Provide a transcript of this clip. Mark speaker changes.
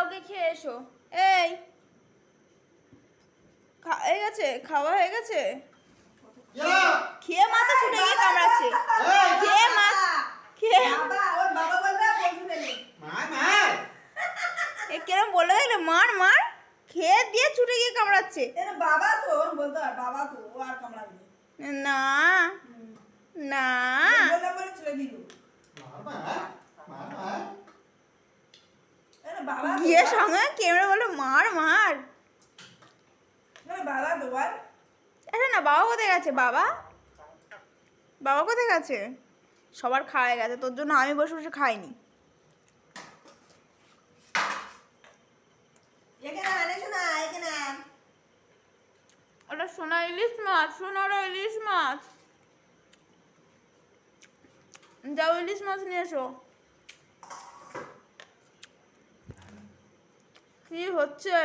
Speaker 1: আগে খেয়ে এসো। এই হয়ে গেছে খাওয়া হয়ে গেছে? খেয়ে মাথা ছুটে গিয়ে কামড়াচ্ছে। খেয়ে মা খেয়ে
Speaker 2: বাবা ওর বাবা বলবে পৌঁছে দেবে
Speaker 1: এ কিরম বলে দেখলে মার মার। খেয়ে দিয়ে ছুটে গিয়ে কামড়াচ্ছে।
Speaker 2: বাবা তো বলতে বাবা তো আর কামড়াবে
Speaker 1: না। না
Speaker 2: বললাম বলে ছেড়ে দিল এর বাবা তো
Speaker 1: গিয়ে সঙ্গে বলে মার মার।
Speaker 2: বাবা
Speaker 1: আরে না বাবা কোথায় গেছে? বাবা? বাবা কোথায় গেছে? সবার খাওয়া গেছে তোর জন্য আমি বসে বসে খাইনি। ওটা সোনা ইলিশ মাছ সোনারা ইলিশ মাছ। যাও ইলিশ মাছ নিয়ে এসো। কি হচ্ছে